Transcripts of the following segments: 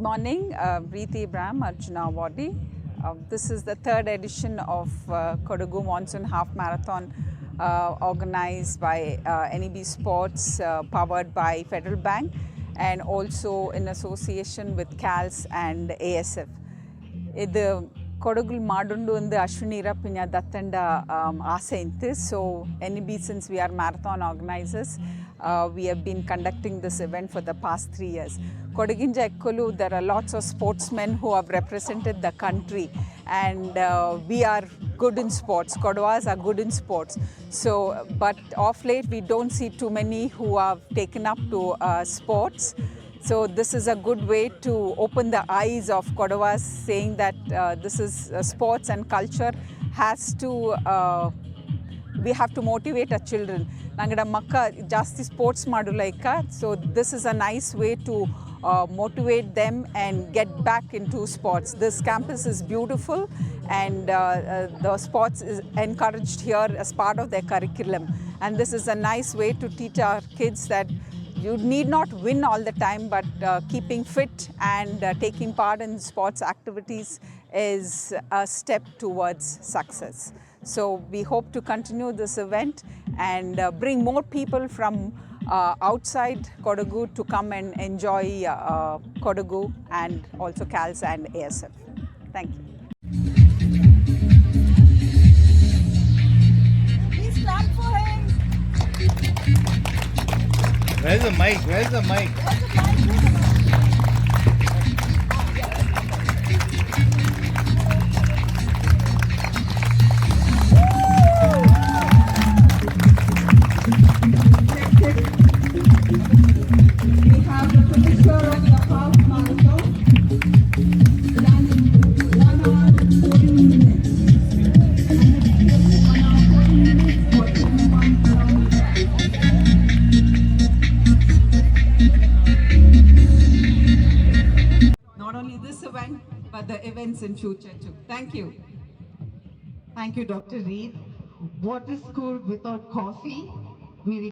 morning, uh, Preeti Ibrahim, Arjuna Wadi. Uh, this is the third edition of uh, Kodagu Monsoon Half Marathon uh, organized by uh, NEB Sports, uh, powered by Federal Bank, and also in association with CALS and ASF. ಇದು ಕೊಡಗು ಮಾಡುಂಡು ಒಂದು ಅಶ್ವಿನಿ ಪಿನ ದತ್ತಂಡ ಆಸೆ ಇಂತು so N B since we are marathon organisers we have been conducting this event for the past three years ಕೊಡಗಿಂಜ ಎಕ್ಕಲು there are lots of sportsmen who have represented the country and uh, we are good in sports. Kodwas are good in sports. So, but of late we don't see too many who have taken up to uh, sports. So this is a good way to open the eyes of Kodavas saying that uh, this is uh, sports and culture has to uh, we have to motivate our children. ನಂಗಡ ಮಕ್ಕ ಜಾಸ್ತಿ sports ಮಾಡು like so this is a nice way to motivate them and get back into sports. This campus is beautiful and uh, uh, the sports is encouraged here as part of their curriculum. And this is a nice way to teach our kids that you need not win all the time, but uh, keeping fit and uh, taking part in sports activities is a step towards success. So we hope to continue this event and uh, bring more people from uh, outside Kodagu to come and enjoy uh, uh, Kodagu and also CALS and ASF. Thank you. Please clap for him. Where's the mic? Where's the mic? Where's the mic? Where's the mic? Thank you, Dr. Reed. What is school without coffee? We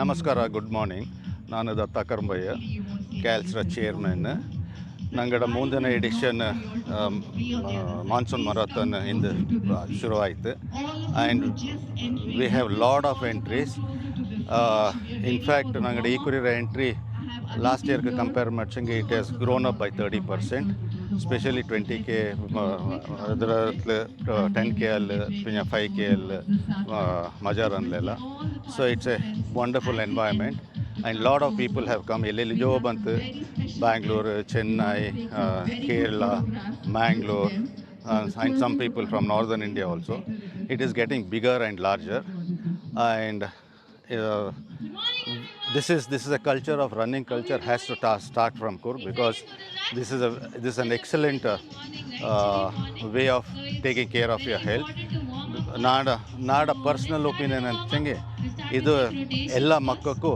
ನಮಸ್ಕಾರ good morning ನಾನು ದತ್ತ ಕರ್ಮಯ್ಯ ಕ್ಯಾಲ್ಸ್ರ chairman ನಂಗಡ ಮುಂದಿನ edition monsoon marathon ಇಂದು ಶುರುವಾಯಿತು. And we have lot of entries in fact ನಂಗಡ ಈ ಕುರಿರ entry last ಇಯರ್ಗೆ compare ಮಾಡ್ಸಂಗೆ it has grown up by thirty percent specially twenty K ಅದರ ten K L പിന്നെ five K L ಮಜಾರನ್ಲೆಲ್ಲ so it's a wonderful environment and lot of people have come ಎಲ್ಲೆಲ್ಲಿ ಜೋ ಬಂತು Bangalore Chennai Kerala Mangalore and some people from northern India also. It is getting bigger and larger, and uh, this is this is a culture of running culture has to ta- start from Kurg because this is a this is an excellent uh, uh, way of taking care of your health. ನಾಡ ನಾಡ personal opinion ಅಂತಂಗೆ ಇದು ಎಲ್ಲ ಮಕ್ಕಕ್ಕೂ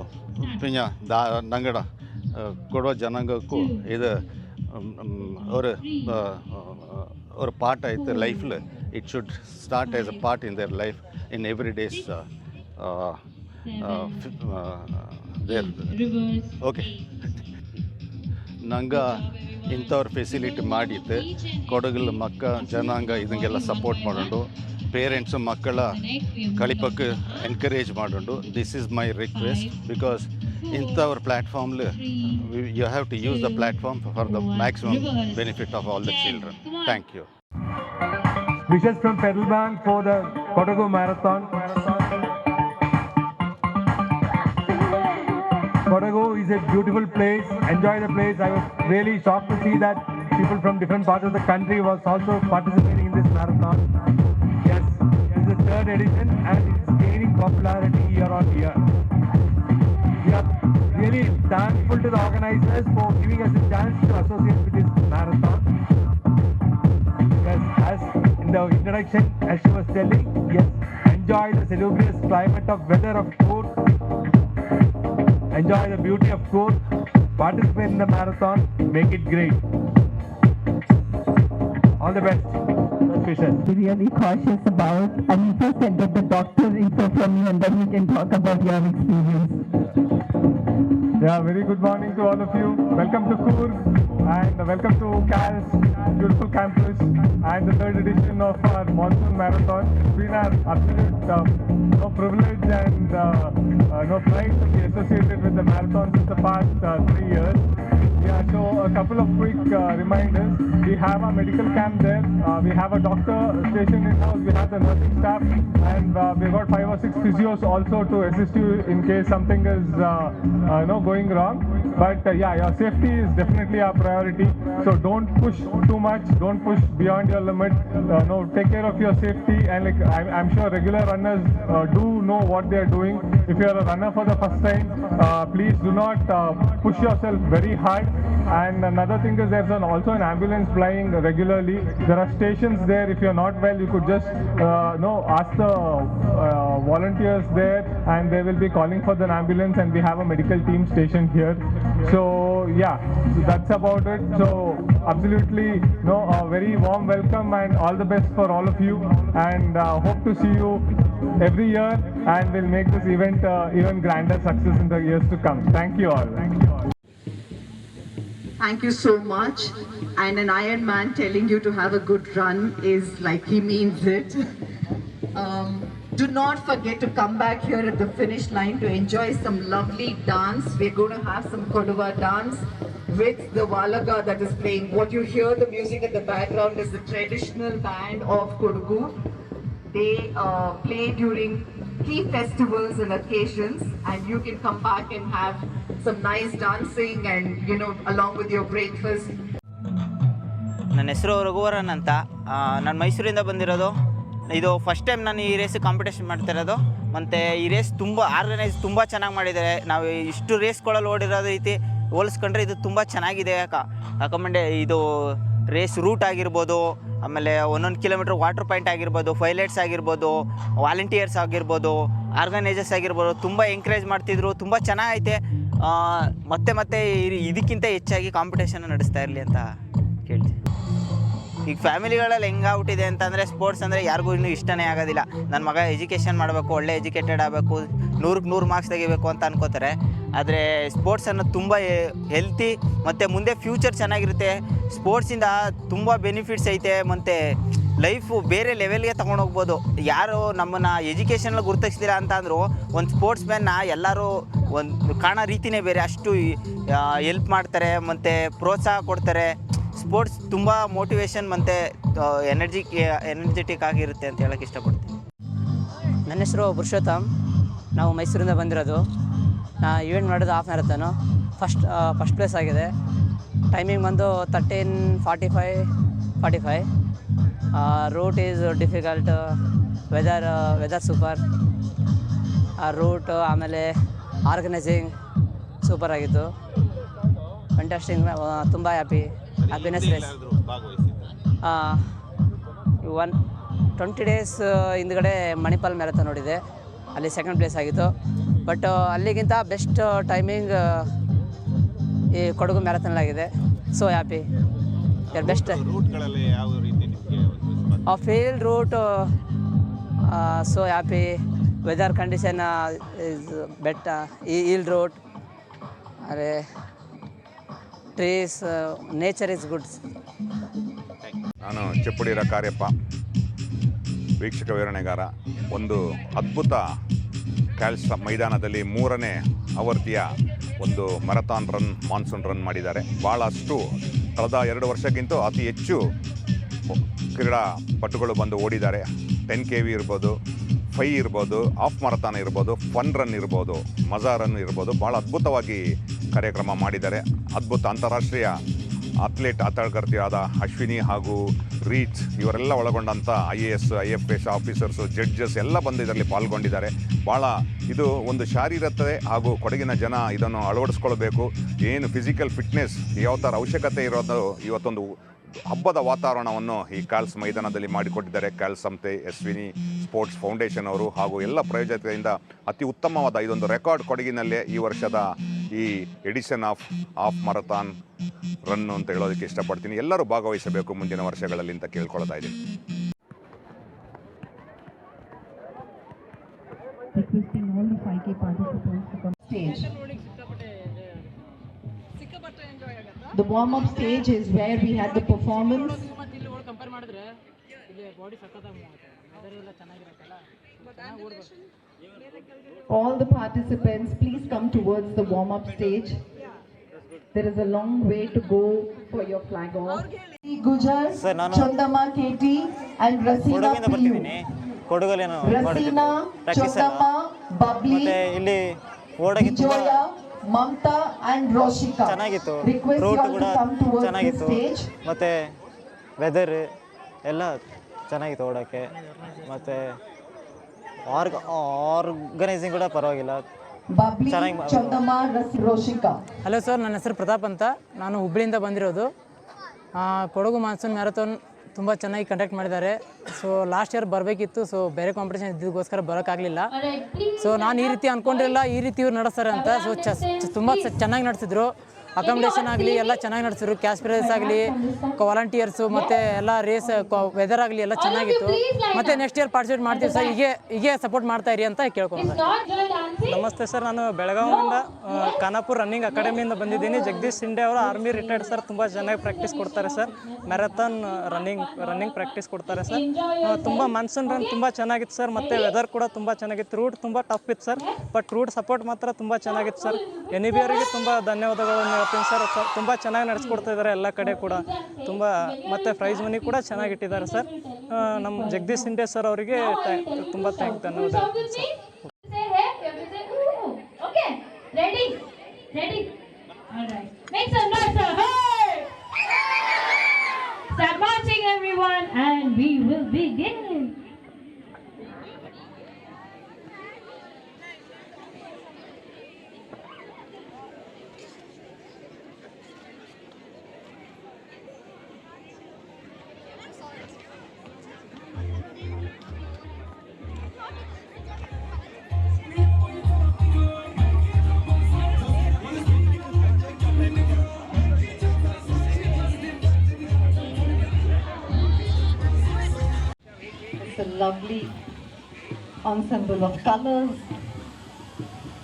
ಪಿಂಜ ದಾ ನಂಗಡ ಆ, ಕೊಡುವ ಜನಾಂಗಕ್ಕೂ ಇದು ಮ್, ಮ್, ஒரு uh, uh, ஒரு பார்ட் ஆயிடுத்து லைஃப்பில் it should start as a part in their life in every days their okay ನಂಗೆ ಇಂಥವ್ರ ಫೆಸಿಲಿಟಿ ಮಾಡಿತ್ತು ಕೊಡಗಲ್ ಮಕ್ಕ ಜನಾಂಗ ಇದಂಗೆಲ್ಲ ಸಪೋರ್ಟ್ ಮಾಡೋದು. ಪೇರೆಂಟ್ಸು ಮಕ್ಕಳ ಕಳಿಪಕ್ಕೆ ಎನ್ಕರೇಜ್ ಮಾಡೋದು. This is my request because ಇಂಥವ್ರ ಪ್ಲ್ಯಾಟ್ಫಾರ್ಮ್ಲು you have to use the platform for the maximum benefit of all the children thank you wishes from pedal bank for the Kodagu Marathon. Kodagu is a beautiful place. Enjoy the place. I was really shocked to see that people from different parts of the country was also participating in this marathon. Yes, is the third edition and it's gaining popularity year on year. We are really thankful to the organizers for giving us a chance to associate with this marathon. Yes, as in the introduction, as she was telling, yes, enjoy the salubrious climate of weather of. Enjoy the beauty of course. Participate in the marathon. Make it great. All the best. Be really cautious about. I mean, first get the doctor's info from you and then we can talk about your experience. Yeah, very good morning to all of you. Welcome to Coorg and welcome to CAL's beautiful campus and the third edition of our monsoon marathon. It's been an absolute um, no privilege and uh, uh, no pride to be associated with the marathon since the past uh, three years. Yeah, so a couple of quick uh, reminders. We have a medical camp there. Uh, we have a doctor stationed in house. We have the nursing staff, and uh, we've got five or six physios also to assist you in case something is, uh, uh, you know, going wrong. But uh, yeah, your safety is definitely our priority. So don't push too much. Don't push beyond your limit. No, take care of your safety. And like I'm, I'm sure regular runners do know what they are doing. If you are a runner for the first time, please do not push yourself very hard. And another thing is there's an, also an ambulance flying regularly. There are stations there. If you're not well, you could just uh, no ask the uh, volunteers there, and they will be calling for the ambulance. And we have a medical team stationed here. So yeah, so that's about it. So absolutely no, a very warm welcome and all the best for all of you. And uh, hope to see you every year, and we'll make this event uh, even grander success in the years to come. Thank you all. Thank you all. Thank you so much. And an Iron Man telling you to have a good run is like he means it. Um, do not forget to come back here at the finish line to enjoy some lovely dance. We're going to have some Kodava dance with the Walaga that is playing. What you hear, the music in the background is the traditional band of Kodagu. They uh, play during key festivals and occasions, and you can come back and have some nice dancing and you know along with your breakfast. ನನ್ನ ಹೆಸರು ರಘುವರನ್ ಅಂತ ನಾನು ಮೈಸೂರಿಂದ ಬಂದಿರೋದು ಇದು first time ನಾನು ಈ race competition ಮಾಡ್ತಿರೋದು ಮತ್ತು ಈ ರೇಸ್ ತುಂಬ ಆರ್ಗನೈಸ್ ತುಂಬ ಚೆನ್ನಾಗಿ ಮಾಡಿದ್ದಾರೆ ನಾವು ಇಷ್ಟು ರೇಸ್ಗಳಲ್ಲಿ ಓಡಿರೋ ರೀತಿ ಹೋಲಿಸ್ಕೊಂಡ್ರೆ ಇದು ತುಂಬ ಚೆನ್ನಾಗಿದೆ ಯಾಕಂದ್ರೆ ಇದು ರೇಸ್ ರೂಟ್ ಆಗಿರ್ಬೋದು, ಆಮೇಲೆ ಒಂದೊಂದು ಕಿಲೋಮೀಟ್ರ್ ವಾಟರ್ ಪಾಯಿಂಟ್ ಆಗಿರ್ಬೋದು ಪೈಲಟ್ಸ್ ಆಗಿರ್ಬೋದು, ವಾಲಂಟಿಯರ್ಸ್ ಆಗಿರ್ಬೋದು, ಆರ್ಗನೈಸರ್ಸ್ ಆಗಿರ್ಬೋದು, ತುಂಬ ಎಂಕರೇಜ್ ಮಾಡ್ತಿದ್ರು, ತುಂಬ ಚೆನ್ನಾಗೈತೆ. ಮತ್ತೆ ಮತ್ತೆ ಇದಕ್ಕಿಂತ ಹೆಚ್ಚಾಗಿ ಕಾಂಪಿಟೇಷನ್ ನಡೆಸ್ತಾ ಇರಲಿ ಅಂತ ಕೇಳ್ತೀನಿ. ಈಗ ಫ್ಯಾಮಿಲಿಗಳಲ್ಲಿ ಹೆಂಗಾಗ್ಬಿಟ್ಟಿದೆ ಅಂತಂದರೆ ಸ್ಪೋರ್ಟ್ಸ್ ಅಂದರೆ ಯಾರಿಗೂ ಇನ್ನೂ ಇಷ್ಟನೇ ಆಗೋದಿಲ್ಲ. ನನ್ನ ಮಗ ಎಜುಕೇಷನ್ ಮಾಡಬೇಕು, ಒಳ್ಳೆ ಎಜುಕೇಟೆಡ್ ಆಗಬೇಕು ನೂರಕ್ಕೆ ನೂರು ಮಾರ್ಕ್ಸ್ ತೆಗಿಬೇಕು ಅಂತ ಅನ್ಕೋತಾರೆ. ಆದರೆ ಸ್ಪೋರ್ಟ್ಸ್ ಅನ್ನೋದು ತುಂಬ ಹೆಲ್ತಿ ಮತ್ತು ಮುಂದೆ ಫ್ಯೂಚರ್ ಚೆನ್ನಾಗಿರುತ್ತೆ. ಸ್ಪೋರ್ಟ್ಸಿಂದ ತುಂಬ ಬೆನಿಫಿಟ್ಸ್ ಐತೆ, ಮತ್ತು ಲೈಫು ಬೇರೆ ಲೆವೆಲ್ಗೆ ತೊಗೊಂಡೋಗ್ಬೋದು ಯಾರು ನಮ್ಮನ್ನು ಎಜುಕೇಷನಲ್ಲಿ ಗುರುತಿಸ್ತೀರಾ ಅಂತ ಅಂದರು, ಒಂದು ಸ್ಪೋರ್ಟ್ಸ್ ಮ್ಯಾನ್ನ ಎಲ್ಲರೂ ಒಂದು ಕಾಣೋ ರೀತಿನೇ ಬೇರೆ. ಅಷ್ಟು ಹೆಲ್ಪ್ ಮಾಡ್ತಾರೆ, ಮತ್ತು ಪ್ರೋತ್ಸಾಹ ಕೊಡ್ತಾರೆ. ಸ್ಪೋರ್ಟ್ಸ್ ತುಂಬ ಮೋಟಿವೇಶನ್ ಮತ್ತು ಎನರ್ಜಿ ಎನರ್ಜೆಟಿಕ್ ಆಗಿರುತ್ತೆ ಅಂತ ಹೇಳೋಕ್ಕೆ ಇಷ್ಟಪಡ್ತೀನಿ. ನನ್ನ ಹೆಸರು ಪುರುಷೋತ್ತಮ್. ನಾವು ಮೈಸೂರಿಂದ ಬಂದಿರೋದು. ನಾ ಇವೆಂಟ್ ಮಾಡೋದು half marathon first first place ಆಗಿದೆ. ಟೈಮಿಂಗ್ ಬಂದು thirteen forty five forty five route is difficult weather weather super ಆ ರೂಟ್ ಆಮೇಲೆ ಆರ್ಗನೈಸಿಂಗ್ ಸೂಪರ್ ಆಗಿತ್ತು. ಫಂಟಾಸ್ಟಿಂಗ್ ತುಂಬ happy happiness race one twenty days ಹಿಂದ್ಗಡೆ ಮಣಿಪಾಲ್ ಮ್ಯಾರಥಾನ್ ನೋಡಿದೆ. ಅಲ್ಲಿ ಸೆಕೆಂಡ್ ಪ್ಲೇಸ್ ಆಗಿತ್ತು. ಬಟ್ ಅಲ್ಲಿಗಿಂತ ಬೆಸ್ಟ್ ಟೈಮಿಂಗ್ ಈ ಕೊಡಗು ಮ್ಯಾರಥಾನ್ ಆಗಿದೆ ಸೊ ಹ್ಯಾಪಿ ಯರ್ ಬೆಸ್ಟ್ ರೂಟ್ಗಳಲ್ಲಿ ಯಾವ ರೀತಿ ನಿಮಗೆ ಆ field route so happy weather condition is better ಈ field route are trees nature is good ನಾನು ಚಿಪ್ಪುಡಿರ ಕಾರ್ಯಪ್ಪ ವೀಕ್ಷಕ ವಿವರಣೆಗಾರ. ಒಂದು ಅದ್ಭುತ ಕ್ಯಾಲ್ಸ್ ಮೈದಾನದಲ್ಲಿ ಮೂರನೇ ಆವರ್ತಿಯ ಒಂದು ಮ್ಯಾರಥಾನ್ ರನ್ ಮಾನ್ಸೂನ್ ರನ್ ಮಾಡಿದ್ದಾರೆ. ಭಾಳಷ್ಟು ಕಳೆದ ಎರಡು ವರ್ಷಕ್ಕಿಂತ ಅತಿ ಹೆಚ್ಚು ಕ್ರೀಡಾಪಟುಗಳು ಬಂದು ಓಡಿದ್ದಾರೆ. ಟೆನ್ ಕೆ ವಿ ಇರ್ಬೋದು ಫೈ ಇರ್ಬೋದು ಆಫ್ ಮರಥಾನ್ ಇರ್ಬೋದು ಫನ್ ರನ್ ಇರ್ಬೋದು, ಮಜಾ ರನ್ ಇರ್ಬೋದು ಭಾಳ ಅದ್ಭುತವಾಗಿ ಕಾರ್ಯಕ್ರಮ ಮಾಡಿದ್ದಾರೆ. ಅದ್ಭುತ ಅಂತಾರಾಷ್ಟ್ರೀಯ ಅಥ್ಲೀಟ್ ಆಟಗಾರ್ತಿಯಾದ ಅಶ್ವಿನಿ ಹಾಗೂ ರೀಚ್ ಇವರೆಲ್ಲ ಒಳಗೊಂಡಂಥ I A S I F S officers judges ಎಲ್ಲ ಬಂದು ಇದರಲ್ಲಿ ಪಾಲ್ಗೊಂಡಿದ್ದಾರೆ. ಭಾಳ ಇದು ಒಂದು ಶಾರೀರತೆ ಹಾಗೂ ಕೊಡಗಿನ ಜನ ಇದನ್ನು ಅಳವಡಿಸ್ಕೊಳ್ಬೇಕು. ಏನು ಫಿಸಿಕಲ್ ಫಿಟ್ನೆಸ್ ಯಾವ ಥರ ಅವಶ್ಯಕತೆ ಇರೋದು ಇವತ್ತೊಂದು ಹಬ್ಬದ ವಾತಾವರಣವನ್ನು ಈ ಕ್ಯಾಲ್ಸ್ ಮೈದಾನದಲ್ಲಿ ಮಾಡಿಕೊಟ್ಟಿದ್ದಾರೆ. ಕ್ಯಾಲ್ಸ್ ಸಂಸ್ಥೆ ಎಸ್ವಿನಿ ಸ್ಪೋರ್ಟ್ಸ್ ಫೌಂಡೇಶನ್ ಅವರು ಹಾಗೂ ಎಲ್ಲ ಪ್ರಯೋಜಕರಿಂದ ಅತಿ ಉತ್ತಮವಾದ ಇದೊಂದು ರೆಕಾರ್ಡ್ ಕೊಡಗಿನಲ್ಲೇ ಈ ವರ್ಷದ ಈ ಎಡಿಷನ್ ಆಫ್ ಆಫ್ ಮರಥಾನ್ ರನ್ನು ಅಂತ ಹೇಳೋದಕ್ಕೆ ಇಷ್ಟಪಡ್ತೀನಿ. ಎಲ್ಲರೂ ಭಾಗವಹಿಸಬೇಕು ಮುಂದಿನ ವರ್ಷಗಳಲ್ಲಿ ಅಂತ ಕೇಳ್ಕೊಳ್ತಾ ಇದ್ದೀನಿ. Requesting all the 5K participants. To come stage. The warm-up stage is where we had the performance. All the participants, please come towards the warm-up stage. There is a long way to go for your flag off. Gujar, Chandama KT and Rasina Rasina, practice Chandama, Bubbly, ಮತ್ತೆ ಇಲ್ಲಿ ಓಡೋಕೆ ತುಂಬ Vijoya, and ರೋಷಿಕಾ ಚೆನ್ನಾಗಿತ್ತು. Root ಕೂಡ ಚೆನ್ನಾಗಿತ್ತು. ಮತ್ತೆ ಮತ್ತು weather ಎಲ್ಲ ಚೆನ್ನಾಗಿತ್ತು ಓಡೋಕ್ಕೆ. ಮತ್ತು ಆರ್ಗ ಆರ್ಗನೈಸಿಂಗ್ ಕೂಡ ಪರವಾಗಿಲ್ಲ. ಹಲೋ ಸರ್ ನನ್ನ ಹೆಸರು ಪ್ರತಾಪ್ ಅಂತ. ನಾನು ಹುಬ್ಬಳ್ಳಿಯಿಂದ ಬಂದಿರೋದು. ಆ, ಕೊಡಗು ಮಾನ್ಸೂನ್ ಮ್ಯಾರಥಾನ್ ತುಂಬ ಚೆನ್ನಾಗಿ ಕಂಡಕ್ಟ್ ಮಾಡಿದ್ದಾರೆ. ಸೊ ಲಾಸ್ಟ್ ಇಯರ್ ಬರಬೇಕಿತ್ತು. ಸೊ ಬೇರೆ ಕಾಂಪಿಟೇಷನ್ ಇದ್ದಿದ್ದಕ್ಕೋಸ್ಕರ ಬರೋಕ್ಕಾಗಲಿಲ್ಲ. ಸೊ ನಾನು ಈ ರೀತಿ ಅಂದ್ಕೊಂಡಿರಲಿಲ್ಲ ಈ ರೀತಿ ಇವ್ರು ನಡೆಸ್ತಾರೆ ಅಂತ. ಸೊ ಚ ತುಂಬ ಚೆನ್ನಾಗಿ ನಡೆಸಿದ್ರು. ಅಕಾಮಿಡೇಷನ್ ಆಗಲಿ ಎಲ್ಲ ಚೆನ್ನಾಗಿ ನಡೆಸಿದ್ರು. ಕ್ಯಾಶ್ ಪ್ರೈಸ್ ಆಗಲಿ ವಾಲಂಟಿಯರ್ಸು ಮತ್ತು ಎಲ್ಲ ರೇಸ್ ವೆದರ್ ಆಗಲಿ ಎಲ್ಲ ಚೆನ್ನಾಗಿತ್ತು. ಮತ್ತು ನೆಕ್ಸ್ಟ್ ಇಯರ್ ಪಾರ್ಟಿಸಿಪೇಟ್ ಮಾಡ್ತೀವಿ ಸರ್. ಹೀಗೆ ಹೀಗೆ ಸಪೋರ್ಟ್ ಮಾಡ್ತಾ ಇರಿ ಅಂತ ಕೇಳ್ಕೊಂಡು ನಮಸ್ತೆ ಸರ್. ನಾನು ಬೆಳಗಾವಿಯಿಂದ ಖಾನಾಪುರ್ ರನ್ನಿಂಗ್ ಅಕಾಡೆಮಿಯಿಂದ ಬಂದಿದ್ದೀನಿ. ಜಗದೀಶ್ ಸಿಂಡೆ ಅವರು ಆರ್ಮಿ ರಿಟೈರ್ಡ್ ಸರ್ ತುಂಬ ಚೆನ್ನಾಗಿ ಪ್ರಾಕ್ಟೀಸ್ ಕೊಡ್ತಾರೆ sir. Marathon running running practice ಕೊಡ್ತಾರೆ ಸರ್. ತುಂಬ ಮಾನ್ಸೂನ್ ರನ್ ತುಂಬ ಚೆನ್ನಾಗಿತ್ತು ಸರ್. ಮತ್ತು ವೆದರ್ ಕೂಡ ತುಂಬ ಚೆನ್ನಾಗಿತ್ತು. ರೂಟ್ ತುಂಬ ಟಫ್ ಇತ್ತು ಸರ್. ಬಟ್ ರೂಟ್ ಸಪೋರ್ಟ್ ಮಾತ್ರ ತುಂಬ ಚೆನ್ನಾಗಿತ್ತು ಸರ್. ಎನ್ ಇ ಬಿ ಅವರಿಗೆ ತುಂಬ ಧನ್ಯವಾದಗಳನ್ನು ಹೇಳ್ತೀನಿ ಸರ್ ತುಂಬ ಚೆನ್ನಾಗಿ ನಡೆಸ್ಕೊಡ್ತಾ ಇದ್ದಾರೆ ಎಲ್ಲ ಕಡೆ ಕೂಡ. ತುಂಬ ಮತ್ತು ಪ್ರೈಸ್ ಮನಿ ಕೂಡ ಚೆನ್ನಾಗಿ ಇಟ್ಟಿದ್ದಾರೆ ಸರ್. ನಮ್ಮ ಜಗದೀಶ್ ಸಿಂಡೆ ಸರ್ ಅವರಿಗೆ ತುಂಬ ಥ್ಯಾಂಕ್ ಧನ್ಯವಾದ It's a lovely ensemble of colors,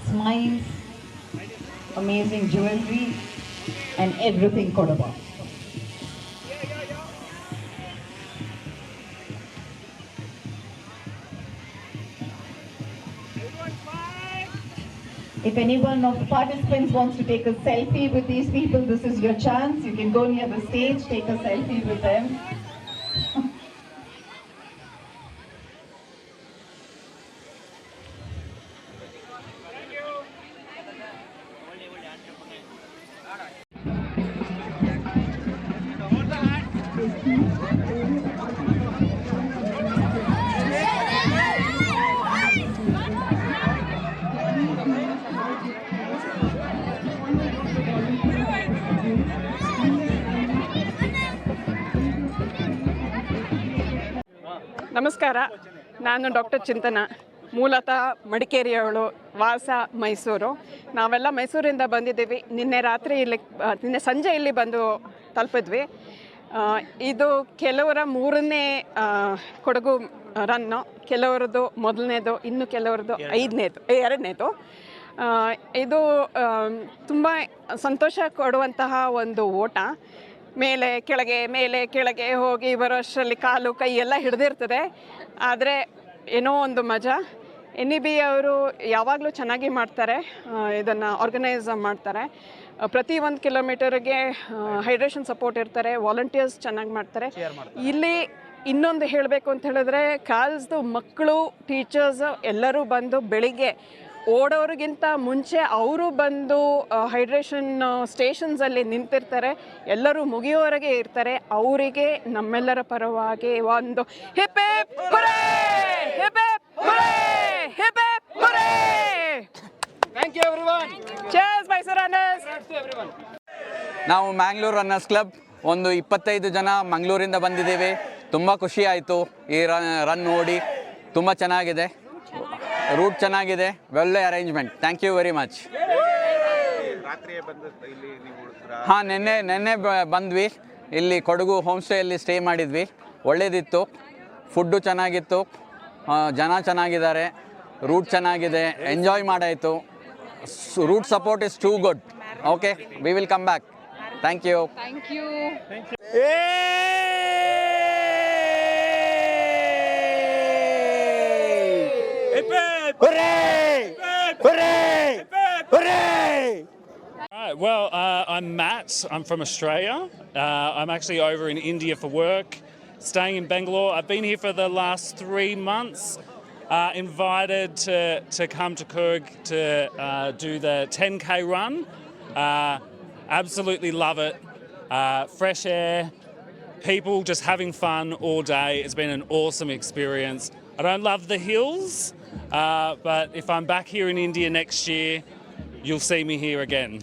smiles, amazing jewelry, and everything Kodaba. If anyone of the participants wants to take a selfie with these people, this is your chance. You can go near the stage, take a selfie with them. ನಮಸ್ಕಾರ. ನಾನು doctor ಚಿಂತನ. ಮೂಲತಃ ಮಡಿಕೇರಿಯವಳು ವಾಸ ಮೈಸೂರು. ನಾವೆಲ್ಲ ಮೈಸೂರಿಂದ ಬಂದಿದ್ದೀವಿ. ನಿನ್ನೆ ರಾತ್ರಿ ಇಲ್ಲಿ ನಿನ್ನೆ ಸಂಜೆ ಇಲ್ಲಿ ಬಂದು ತಲುಪಿದ್ವಿ. ಇದು ಕೆಲವರ ಮೂರನೇ ಕೊಡಗು ರನ್ನು ಕೆಲವರದ್ದು ಮೊದಲನೇದು ಇನ್ನು ಕೆಲವರದ್ದು ಐದನೇದು ಎರಡನೇದು. ಇದು ತುಂಬ ಸಂತೋಷ ಕೊಡುವಂತಹ ಒಂದು ಓಟ. ಮೇಲೆ ಕೆಳಗೆ ಮೇಲೆ ಕೆಳಗೆ ಹೋಗಿ ಬರೋಷ್ಟರಲ್ಲಿ ಕಾಲು ಕೈ ಎಲ್ಲ ಹಿಡಿದಿರ್ತದೆ. ಆದರೆ ಏನೋ ಒಂದು ಮಜಾ. ಎನ್ ಇ ಬಿ ಅವರು ಯಾವಾಗಲೂ ಚೆನ್ನಾಗಿ ಮಾಡ್ತಾರೆ ಇದನ್ನು ಆರ್ಗನೈಸ್ ಮಾಡ್ತಾರೆ. ಪ್ರತಿ ಒಂದು ಕಿಲೋಮೀಟರ್ಗೆ ಹೈಡ್ರೇಷನ್ ಸಪೋರ್ಟ್ ಇರ್ತಾರೆ ವಾಲಂಟಿಯರ್ಸ್ ಚೆನ್ನಾಗಿ ಮಾಡ್ತಾರೆ. ಇಲ್ಲಿ ಇನ್ನೊಂದು ಹೇಳಬೇಕು ಅಂತ ಹೇಳಿದ್ರೆ ಕಾಲ್ಸ್ದು ಮಕ್ಕಳು ಟೀಚರ್ಸ್ ಎಲ್ಲರೂ ಬಂದು ಬೆಳಿಗ್ಗೆ ಓಡೋರಿಗಿಂತ ಮುಂಚೆ ಅವರು ಬಂದು ಹೈಡ್ರೇಷನ್ ಸ್ಟೇಷನ್ಸಲ್ಲಿ ನಿಂತಿರ್ತಾರೆ. ಎಲ್ಲರೂ ಮುಗಿಯೋವರೆಗೆ ಇರ್ತಾರೆ. ಅವರಿಗೆ ನಮ್ಮೆಲ್ಲರ ಪರವಾಗಿ ಒಂದು ಹಿಪೆ! ನಾವು ಮ್ಯಾಂಗ್ಳೂರ್ ರನ್ನರ್ಸ್ ಕ್ಲಬ್ ಒಂದು ಇಪ್ಪತ್ತೈದು ಜನ ಮಂಗಳೂರಿಂದ ಬಂದಿದ್ದೀವಿ. ತುಂಬ ಖುಷಿ ಆಯಿತು ಈ ರನ್ ರನ್ ನೋಡಿ. ತುಂಬ ಚೆನ್ನಾಗಿದೆ. ರೂಟ್ ಚೆನ್ನಾಗಿದೆ well arrangement thank you very much ಹಾಂ ನಿನ್ನೆ ನಿನ್ನೆ ಬ- ಬಂದ್ವಿ. ಇಲ್ಲಿ ಕೊಡಗು ಹೋಮ್ ಸ್ಟೇಯಲ್ಲಿ ಸ್ಟೇ ಮಾಡಿದ್ವಿ. ಒಳ್ಳೇದಿತ್ತು. ಫುಡ್ಡು ಚೆನ್ನಾಗಿತ್ತು. ಜನ ಚೆನ್ನಾಗಿದ್ದಾರೆ. ರೂಟ್ ಚೆನ್ನಾಗಿದೆ. Enjoy ಮಾಡಾಯಿತು. Route support is too good okay we will come back thank you thank you. Right, well, uh, I'm Matt. I'm from Australia. Uh, I'm actually over in India for work, staying in Bangalore. I've been here for the last three months. Uh, invited to, to come to Kurg to uh, do the 10k run. Uh, absolutely love it. Uh, fresh air, people just having fun all day. It's been an awesome experience. I don't love the hills, but if I'm back here in India next year, you'll see me here again.